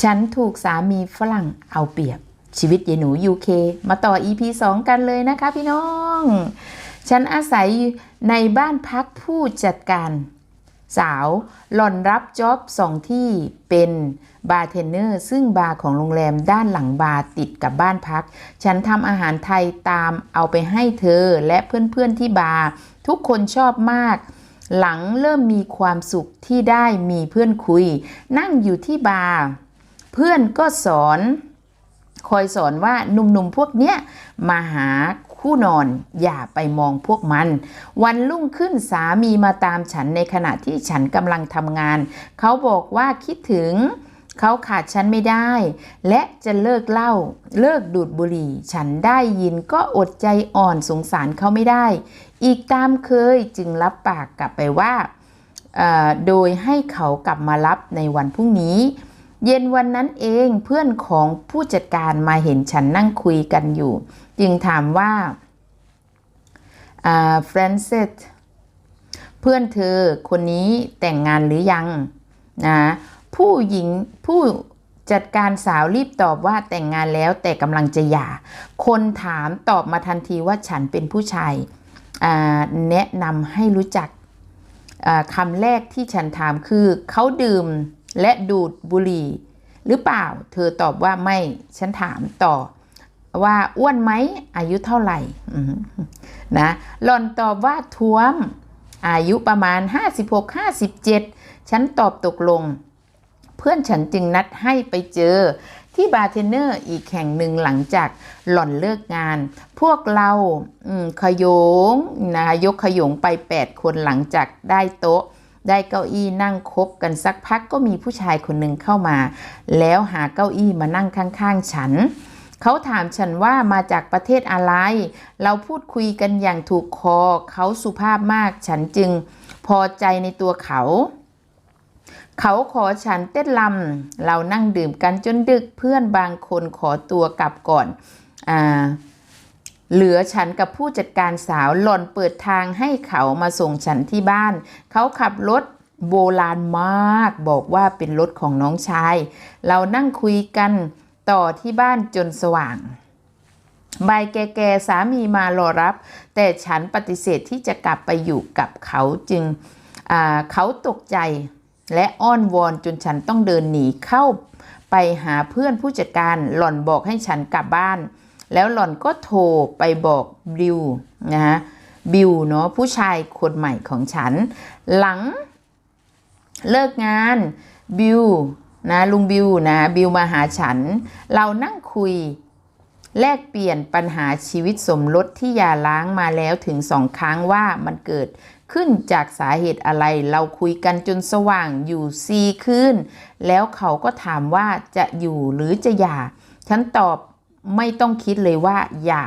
ฉันถูกสามีฝรั่งเอาเปรียบชีวิตยายหนูยูเคมาต่อ EP 2 กันเลยนะคะพี่น้อง ฉันอาศัยในบ้านพักผู้จัดการ สาวหล่อนรับจ็อบสองที่เป็นบาร์เทนเนอร์ ซึ่งบาร์ของโรงแรมด้านหลังบาร์ติดกับบ้านพัก ฉันทำอาหารไทยตามเอาไปให้เธอและเพื่อนๆที่บาร์ทุกคนชอบมาก หลังเริ่มมีความสุขที่ได้มีเพื่อนคุย นั่งอยู่ที่บาร์ เพื่อนก็สอนคอยสอนว่าหนุ่มๆพวกเนี้ยมาหาคู่นอนอย่าไปมองพวกมัน วันรุ่งขึ้นสามีมาตามฉันในขณะที่ฉันกำลังทำงาน เขาบอกว่าคิดถึงเขาขาดฉันไม่ได้ และจะเลิกเหล้าเลิกดูดบุหรี่ ฉันได้ยินก็อดใจอ่อนสงสารเขาไม่ได้ อีกตามเคยจึงรับปากกลับไปว่า โดยให้เขากลับมารับในวันพรุ่งนี้ เย็นวันนั้นเองเพื่อนของผู้จัดการมาเห็นฉันนั่งคุยกันอยู่ จึงถามว่าเฟรนเซตเพื่อนเธอคนนี้แต่งงานหรือยังนะผู้หญิงผู้จัดการสาวรีบตอบว่าแต่งงานแล้วแต่กำลังจะหย่า คนถามตอบมาทันทีว่าฉันเป็นผู้ชายแนะนำให้รู้จักคำแรกที่ฉันถามคือเขาดื่ม และดูดบุหรี่ หรือเปล่า เธอตอบว่าไม่ ฉันถามต่อ ว่าอ้วนไหม อายุเท่าไหร่นะหล่อนตอบว่าท้วม อายุประมาณ 56-57 ฉันตอบตกลง เพื่อนฉันจึงนัดให้ไปเจอที่บาร์เทนเนอร์อีกแห่งหนึ่งหลังจากหล่อนเลิกงาน พวกเราขยงนะคะยกขยงไป 8 คนหลังจากได้โต๊ะ ได้เก้าอี้นั่งคบกันสักพักก็มีผู้ชายคนหนึ่งเข้ามา แล้วหาเก้าอี้มานั่งข้างๆฉัน เขาถามฉันว่ามาจากประเทศอะไร เราพูดคุยกันอย่างถูกคอ เขาสุภาพมาก ฉันจึงพอใจในตัวเขา เขาขอฉันเต้นลำเรานั่งดื่มกันจนดึกเพื่อนบางคนขอตัวกลับก่อน อ่า เหลือฉันกับผู้จัดการสาวหล่อนเปิดทางให้เขามาส่งฉันที่บ้าน เขาขับรถโบราณมาก บอกว่าเป็นรถของน้องชาย เรานั่งคุยกันต่อที่บ้านจนสว่างบายแก่ๆสามีมารอรับ แต่ฉันปฏิเสธที่จะกลับไปอยู่กับเขาจึงเขาตกใจและอ้อนวอนจนฉันต้องเดินหนีเข้าไปหาเพื่อนผู้จัดการหล่อนบอกให้ฉันกลับบ้าน แล้วหล่อนก็โทรไปบอกบิวนะฮะบิวเนาะผู้ชายคนใหม่ของฉัน หลังเลิกงานบิวนะลุงบิวนะบิวมาหาฉัน เรานั่งคุยแลกเปลี่ยนปัญหาชีวิตสมรสที่หย่าล้างมาแล้วถึงสองครั้งว่ามันเกิดขึ้นจากสาเหตุอะไร เราคุยกันจนสว่างอยู่ซีคืนแล้วเขาก็ถามว่าจะอยู่หรือจะหย่า ฉันตอบ ไม่ต้องคิดเลยว่าหย่า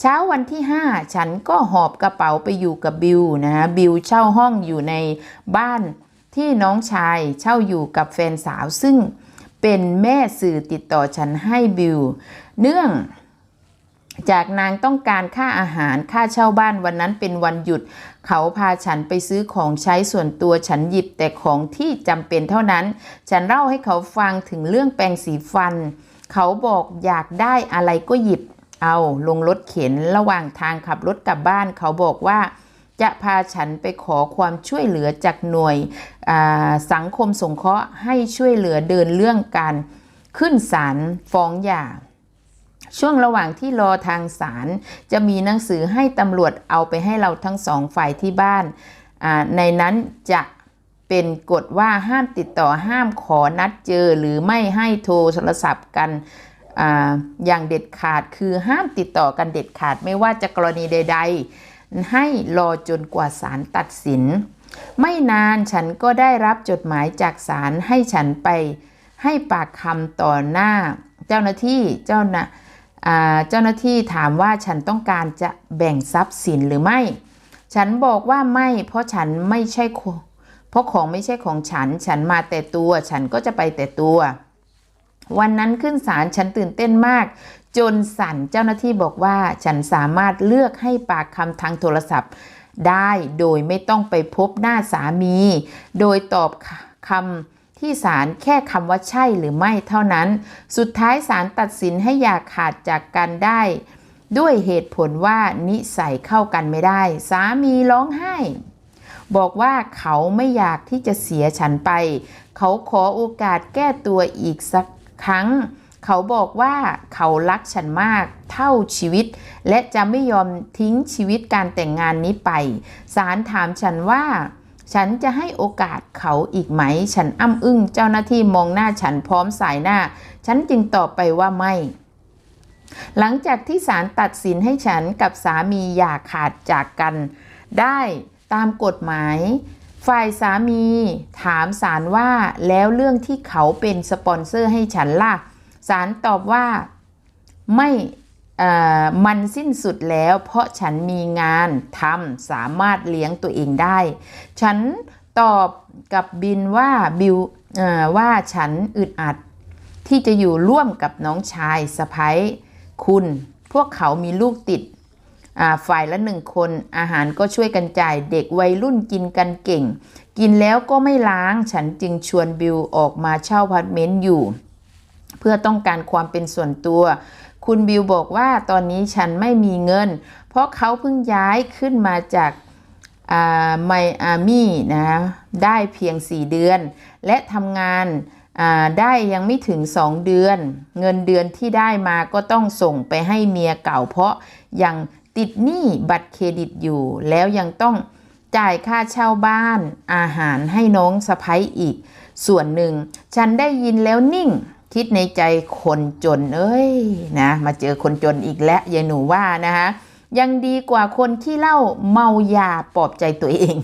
เช้าวันที่ 5 ฉันก็หอบกระเป๋าไปอยู่กับบิวนะฮะบิวเช่าห้องอยู่ในบ้านที่น้องชายเช่าอยู่กับแฟนสาวซึ่งเป็นแม่สื่อติดต่อฉันให้บิว เนื่องจากนางต้องการค่าอาหารค่าเช่าบ้านวันนั้นเป็นวันหยุด เขาพาฉันไปซื้อของใช้ส่วนตัวฉันหยิบแต่ของที่จำเป็นเท่านั้น ฉันเล่าให้เขาฟังถึงเรื่องแปรงสีฟัน เขาบอกอยากได้อะไรก็หยิบเอาลงรถเข็นระหว่างทางขับรถกลับบ้าน เขาบอกว่าจะพาฉันไปขอความช่วยเหลือจากหน่วยสังคมสงเคราะห์ให้ช่วยเหลือเดินเรื่องการขึ้นศาลฟ้องหย่า ช่วงระหว่างที่รอทางศาลจะมีหนังสือให้ตำรวจเอาไปให้เราทั้งสองฝ่ายที่บ้าน ในนั้นจะ เป็นกฎว่าห้ามติดต่อห้ามขอนัดเจอหรือไม่ให้โทรโทรศัพท์กันออย่างเด็ดขาดคือห้ามติดต่อกันเด็ดขาดไม่ว่าจะกรณีใด ๆ ให้รอจนกว่าศาลตัดสิน ไม่นานฉันก็ได้รับจดหมายจากศาลให้ฉันไปให้ปากคำต่อหน้า เจ้าหน้าที่เจ้าหน้าเจ้าหน้าที่ถามว่าฉันต้องการจะแบ่งทรัพย์สินหรือไม่ ฉันบอกว่าไม่เพราะฉันไม่ใช่ เพราะของไม่ใช่ของฉัน ฉันมาแต่ตัว ฉันก็จะไปแต่ตัว วันนั้นขึ้นศาลฉันตื่นเต้นมาก จนสั่นเจ้าหน้าที่บอกว่า ฉันสามารถเลือกให้ปากคำทางโทรศัพท์ ได้โดยไม่ต้องไปพบหน้าสามี โดยตอบคำที่ศาลแค่คำว่าใช่หรือไม่เท่านั้น สุดท้ายศาลตัดสินให้อย่าขาดจากกันได้ ด้วยเหตุผลว่านิสัยเข้ากันไม่ได้ สามีร้องไห้ บอกว่าเขาไม่อยากที่จะเสียฉันไป เขาขอโอกาสแก้ตัวอีกสักครั้ง เขาบอกว่าเขารักฉันมากเท่าชีวิต และจะไม่ยอมทิ้งชีวิตการแต่งงานนี้ไปศาลถามฉันว่าฉันจะให้โอกาสเขาอีกไหม ฉันอ้ำอึ้ง เจ้าหน้าที่มองหน้าฉันพร้อมสายหน้า ฉันจึงตอบไปว่าไม่ หลังจากที่ศาลตัดสินให้ฉันกับสามีอย่าขาดจากกัน ได้ ตามกฎหมาย ฝ่ายสามีถามศาลว่าแล้วเรื่องที่เขาเป็นสปอนเซอร์ให้ฉันล่ะศาลตอบว่าไม่เอ่อมันสิ้นสุดแล้วเพราะฉันมีงานทำสามารถเลี้ยงตัวเองได้ ฉันตอบกับบินว่าบิวว่าฉันอึดอัด ที่จะอยู่ร่วมกับน้องชายสะพ้ยคุณ พวกเขามีลูกติด ฝ่ายละหนึ่งคนอาหารก็ช่วยกันจ่ายเด็กวัยรุ่นกินกันเก่ง กินแล้วก็ไม่ล้างฉันจึงชวนบิวออกมาเช่าพาร์ตเมนต์อยู่ เพื่อต้องการความเป็นส่วนตัว คุณบิวบอกว่าตอนนี้ฉันไม่มีเงิน เพราะเขาเพิ่งย้ายขึ้นมาจากไมอามี่นะได้เพียง 4 เดือน และทำงานได้ยังไม่ถึง 2 เดือน เงินเดือนที่ได้มาก็ต้องส่งไปให้เมียเก่าเพราะยัง ติดหนี้บัตรเครดิตอยู่ แล้วยังต้องจ่ายค่าเช่าบ้านอาหารให้น้องสะพ้ยอีก ส่วนหนึ่ง ฉันได้ยินแล้วนิ่ง คิดในใจคนจนเอ้ยนะมาเจอคนจนอีกแล้วยายหนูว่านะคะยังดีกว่าคนที่เล่าเมายาปลอบใจตัวเอง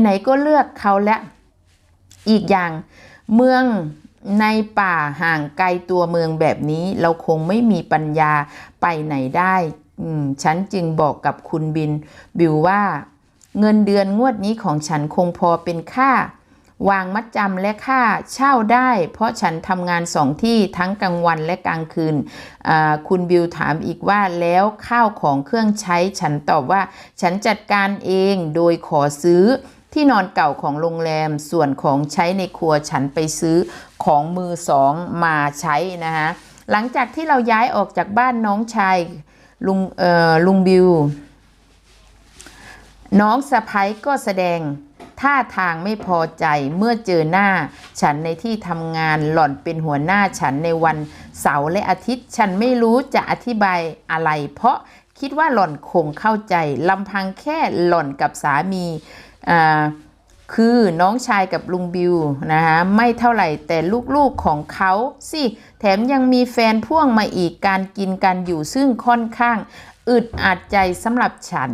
ไหนๆก็เลือกเขาแล้วอีกอย่างเมืองในป่าห่างไกลตัวเมืองแบบนี้ เราคงไม่มีปัญญาไปไหนได้ ฉันจึงบอกกับคุณบิน บิวว่า เงินเดือนงวดนี้ของฉันคงพอเป็นค่า วางมัดจำและค่าเช่าได้ เพราะฉันทำงานสองที่ทั้งกลางวันและกลางคืน คุณบิวถามอีกว่าแล้วข้าวของเครื่องใช้ ฉันตอบว่า ฉันจัดการเองโดยขอซื้อที่นอนเก่าของโรงแรมส่วนของใช้ในครัวฉันไปซื้อของมือสองมาใช้นะคะหลังจากที่เราย้ายออกจากบ้านน้องชาย ลุงเอ่อลุงบิว น้องสะพ้ยก็แสดงท่าทางไม่พอใจเมื่อเจอหน้า ฉันในที่ทำงานหล่อนเป็นหัวหน้าฉันในวันเสาร์และอาทิตย์ ฉันไม่รู้จะอธิบายอะไร เพราะคิดว่าหล่อนคงเข้าใจลำพังแค่หล่อนกับสามีอ่า คือน้องชายกับลุงบิวนะคะไม่เท่าไหร่แต่ลูกๆของเขาสิแถมยังมีแฟนพ่วงมาอีกการกินการอยู่ซึ่งค่อนข้างอึดอัดใจสำหรับฉัน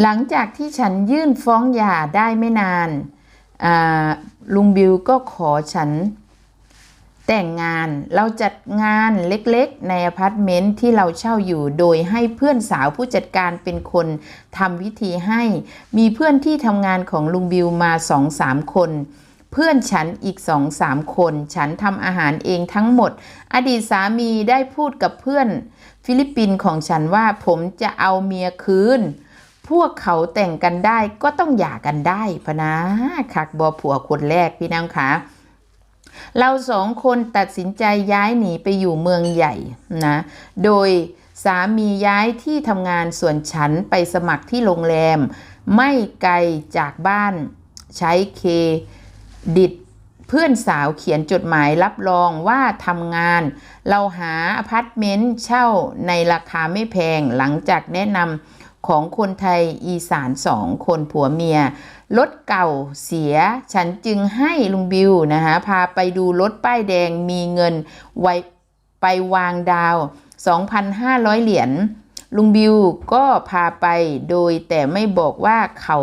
หลังจากที่ฉันยื่นฟ้องหย่าได้ไม่นานลุงบิวก็ขอฉัน แต่งงานเราจัดงานเล็กๆ ในอพาร์ตเมนต์ที่เราเช่าอยู่โดยให้เพื่อนสาวผู้จัดการเป็นคนทำพิธีให้ มีเพื่อนที่ทำงานของลุงบิวมาสองสามคน เพื่อนฉันอีกสองสามคน ฉันทำอาหารเองทั้งหมด อดีตสามีได้พูดกับเพื่อน ฟิลิปปินส์ของฉันว่าผมจะเอาเมียคืน พวกเขาแต่งกันได้ก็ต้องหย่ากันได้พนะคักบอผัวคนแรกพี่น้องคะ เราสองคนตัดสินใจย้ายหนีไปอยู่เมืองใหญ่นะ โดยสามีย้ายที่ทำงานส่วนฉันไปสมัครที่โรงแรม ไม่ไกลจากบ้านใช้เคดิตเพื่อนสาวเขียนจดหมายรับรองว่าทำงาน เราหาอพาร์ตเมนต์เช่าในราคาไม่แพงหลังจากแนะนำ ของคนไทยอีสานสองคนผัวเมีย รถเก่าเสีย ฉันจึงให้ลุงบิวนะคะพาไปดูรถป้ายแดงมีเงินไวไปวางดาว 2,500 เหรียญลุงบิวก็พาไปโดยแต่ไม่บอกว่าเขา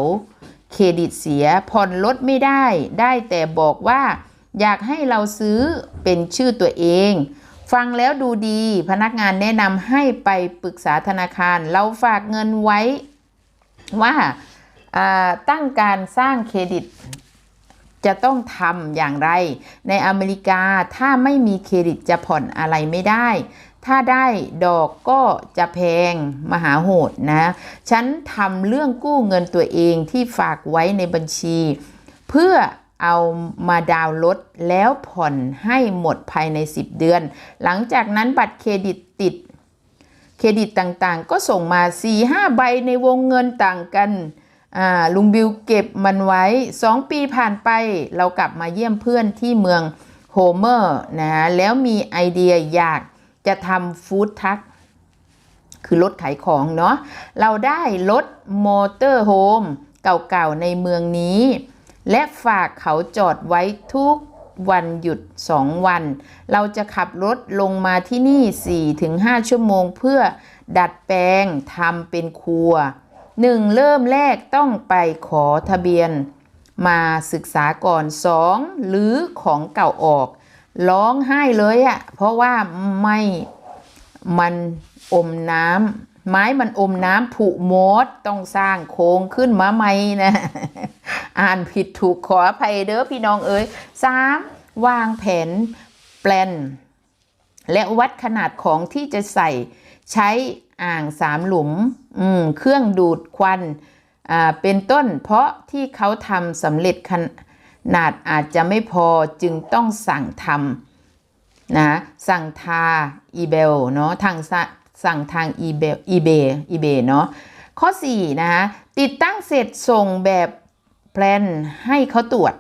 เครดิตเสียผ่อนรถไม่ได้ ได้แต่บอกว่าอยากให้เราซื้อเป็นชื่อตัวเอง ฟังแล้วดูดี พนักงานแนะนำให้ไปปรึกษาธนาคาร เราฝากเงินไว้ว่าาตั้งการสร้างเครดิตจะต้องทำอย่างไร ในอเมริกาถ้าไม่มีเครดิตจะผ่อนอะไรไม่ได้ ถ้าได้ดอกก็จะแพงมหาโหดนะ ฉันทำเรื่องกู้เงินตัวเองที่ฝากไว้ในบัญชี เพื่อ เอามาดาวน์รถแล้วผ่อนให้หมดภายใน 10 เดือน หลังจากนั้นบัตรเครดิตติด เครดิตต่างๆ ก็ส่งมา 4-5 ใบในวงเงินต่างกันอ่าลุงบิวเก็บมันไว้ 2 ปีผ่านไปเรากลับมาเยี่ยมเพื่อนที่เมืองโฮเมอร์นะฮะแล้วมีไอเดียอยากจะทำฟู้ดทักคือรถขายของเนาะเราได้รถมอเตอร์โฮมเก่าๆในเมืองนี้ และฝากเขาจอดไว้ทุกวันหยุด 2 วัน เราจะขับรถลงมาที่นี่ 4-5 ชั่วโมงเพื่อดัดแปลงทำเป็นครัว 1. เริ่มแรกต้องไปขอทะเบียน มาศึกษาก่อน 2. หรือของเก่าออก ร้องไห้เลยอะเพราะว่าไม่มันอมน้ำ ไม้มันอมน้ำผุมดต้องสร้างโค้งขึ้นมาใหม่นะ อ่านผิดถูกขออภัยเด้อพี่น้องเอ๋ยสามวางแผนแปลน และวัดขนาดของที่จะใส่ใช้อ่างสามหลุมอืมเครื่องดูดควันอ่าเป็นต้นเพราะที่เขาทำสำเร็จขนาดอาจจะไม่พอจึงต้องสั่งทำนะสั่งทาอีเบลเนาะทาง สั่งทางอีเบลอีเบอีเบเนาะข้อ 4 นะคะติดตั้งเสร็จส่งแบบแพลนให้เขาตรวจ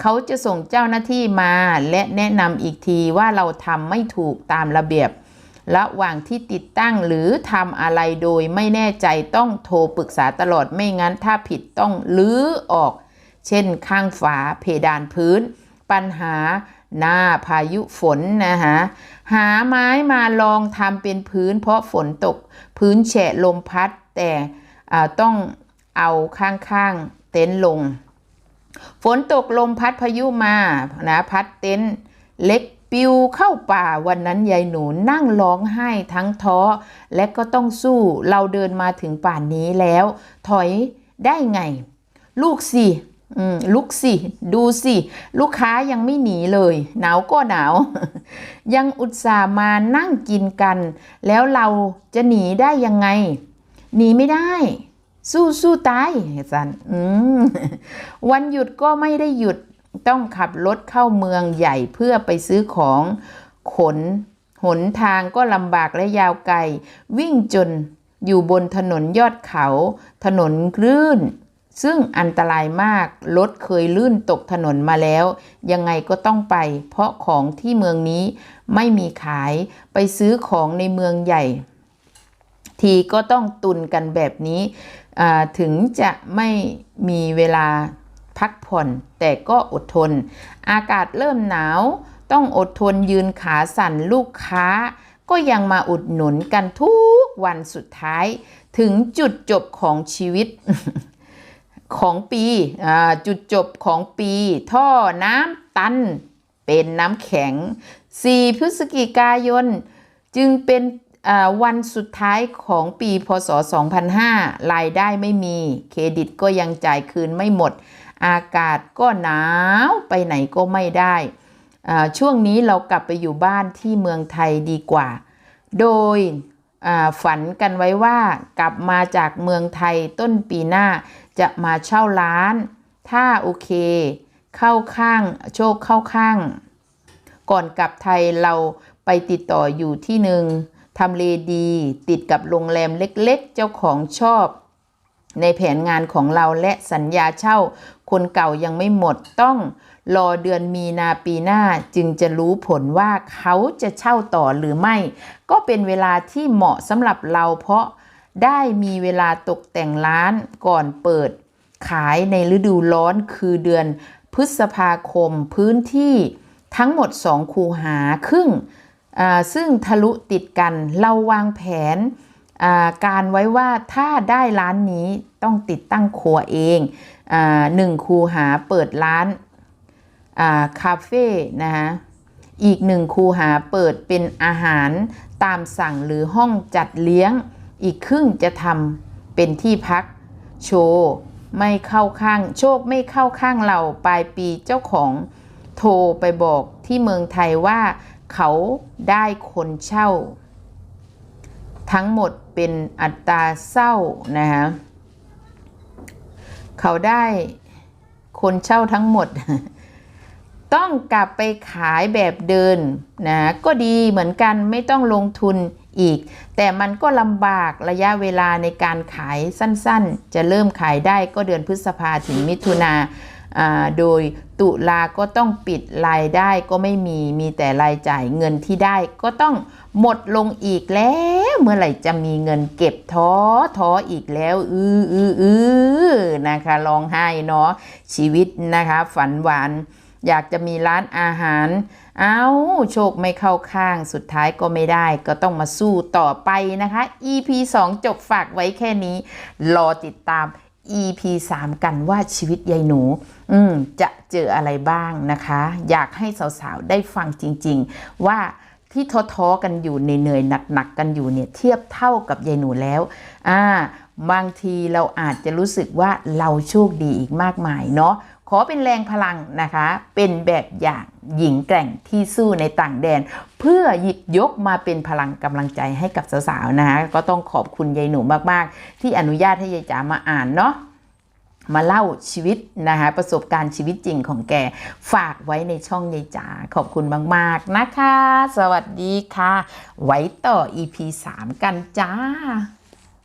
เขาจะส่งเจ้าหน้าที่มาและแนะนำอีกทีว่าเราทำไม่ถูกตามระเบียบ ระหว่างที่ติดตั้งหรือทำอะไรโดยไม่แน่ใจต้องโทรปรึกษาตลอดไม่งั้นถ้าผิดต้องลื้อออก เช่นข้างฝาเพดานพื้น ปัญหา หน้าพายุฝนนะฮะหาไม้มาลองทำเป็นพื้น เพราะฝนตกพื้นแฉะลมพัด แต่ต้องเอาข้างๆเต็นท์ลง ฝนตกลมพัดพายุมานะพัดเต็นท์เล็กปิวเข้าป่าวันนั้นยายหนูนั่งร้องไห้ทั้งท้อ และก็ต้องสู้เราเดินมาถึงป่านนี้แล้ว ถอยได้ไง ลูกสิ ลุกสิ ดูสิ ลูกค้ายังไม่หนีเลย หนาวก็หนาว ยังอุตส่าห์มานั่งกินกัน แล้วเราจะหนีได้ยังไง หนีไม่ได้ สู้สู้ตายสันวันหยุดก็ไม่ได้หยุดต้องขับรถเข้าเมืองใหญ่เพื่อไปซื้อของขน หนทางก็ลำบากและยาวไกล วิ่งจนอยู่บนถนนยอดเขา ถนนลื่น ซึ่งอันตรายมาก รถเคยลื่นตกถนนมาแล้ว ยังไงก็ต้องไป เพราะของที่เมืองนี้ไม่มีขายไปซื้อของในเมืองใหญ่ ทีก็ต้องตุนกันแบบนี้ ถึงจะไม่มีเวลาพักผ่อน แต่ก็อดทน อากาศเริ่มหนาว ต้องอดทนยืนขาสั่นลูกค้า ก็ยังมาอุดหนุนกันทุกวันสุดท้าย ถึงจุดจบของชีวิต ของปีจุดจบของปี ท่อน้ำตัน เป็นน้ำแข็ง 4 พฤศจิกายน จึงเป็นวันสุดท้ายของปีพศ 2005 รายได้ไม่มี เครดิตก็ยังจ่ายคืนไม่หมด อากาศก็หนาวไปไหนก็ไม่ได้ ช่วงนี้เรากลับไปอยู่บ้านที่เมืองไทยดีกว่า โดย ฝันกันไว้ว่ากลับมาจากเมืองไทยต้นปีหน้าจะมาเช่าร้าน ถ้าโอเค เข้าข้างโชคเข้าข้าง ก่อนกลับไทยเราไปติดต่ออยู่ที่หนึ่งทำเลดี ติดกับโรงแรมเล็กๆ เจ้าของชอบ ในแผนงานของเราและสัญญาเช่า คนเก่ายังไม่หมดต้อง รอเดือนมีนาปีหน้าจึงจะรู้ผลว่าเขาจะเช่าต่อหรือไม่ ก็เป็นเวลาที่เหมาะสำหรับเราเพราะได้มีเวลาตกแต่งร้านก่อนเปิด ขายในฤดูร้อนคือเดือนพฤษภาคมพื้นที่ทั้งหมด 2 คูหาครึ่งซึ่งทะลุติดกันเราวางแผนการไว้ว่าถ้าได้ร้านนี้ต้องติดตั้งครัวเองอหนึ่งคูหาเปิดร้าน คาเฟ่นะฮะอีกหนึ่งคูหาเปิดเป็นอาหารตามสั่งหรือห้องจัดเลี้ยง อีกครึ่งจะทำเป็นที่พักโชว์ไม่เข้าข้างโชคไม่เข้าข้างเราปลายปีเจ้าของโทรไปบอกที่เมืองไทยว่าเขาได้คนเช่า ทั้งหมดเป็นอัตราเศร้านะฮะเขาได้คนเช่าทั้งหมด ต้องกลับไปขายแบบเดินนะก็ดีเหมือนกันไม่ต้องลงทุนอีก แต่มันก็ลำบากระยะเวลาในการขายสั้นๆ จะเริ่มขายได้ก็เดือนพฤษภาถึงมิถุนาอ่าโดยตุลาก็ต้องปิดรายได้ก็ไม่มีมีแต่รายจ่ายเงินที่ได้ก็ต้องหมดลงอีกแล้ว เมื่อไหร่จะมีเงินเก็บท้อท้ออีกแล้ว อืออืออือนะคะร้องไห้เนาะชีวิตนะคะฝันหวาน อยากจะมีร้านอาหาร เอาโชคไม่เข้าข้างสุดท้ายก็ไม่ได้ ก็ต้องมาสู้ต่อไปนะคะ EP 2 จบฝากไว้แค่นี้ รอติดตาม EP 3 กันว่าชีวิตยายหนู อืมจะเจออะไรบ้างนะคะ อยากให้สาวๆ ได้ฟังจริง ๆ ว่าที่ท้อๆกันอยู่เหนื่อยๆหนักๆกันอยู่เนี่ยเทียบเท่ากับยายหนูแล้ว อ่า บางทีเราอาจจะรู้สึกว่าเราโชคดีอีกมากมายเนาะ ขอเป็นแรงพลังนะคะ เป็นแบบอย่างหญิงแกร่งที่สู้ในต่างแดน เพื่อหยิบยกมาเป็นพลังกำลังใจให้กับสาวๆนะคะก็ต้องขอบคุณยายหนูมากๆ ที่อนุญาตให้ยายจ๋ามาอ่านเนาะมาเล่าชีวิตนะคะประสบการณ์ชีวิตจริงของแก ฝากไว้ในช่องยายจ๋าขอบคุณมาก ๆ นะคะ สวัสดีค่ะ ไว้ต่อ EP 3 กันจ้า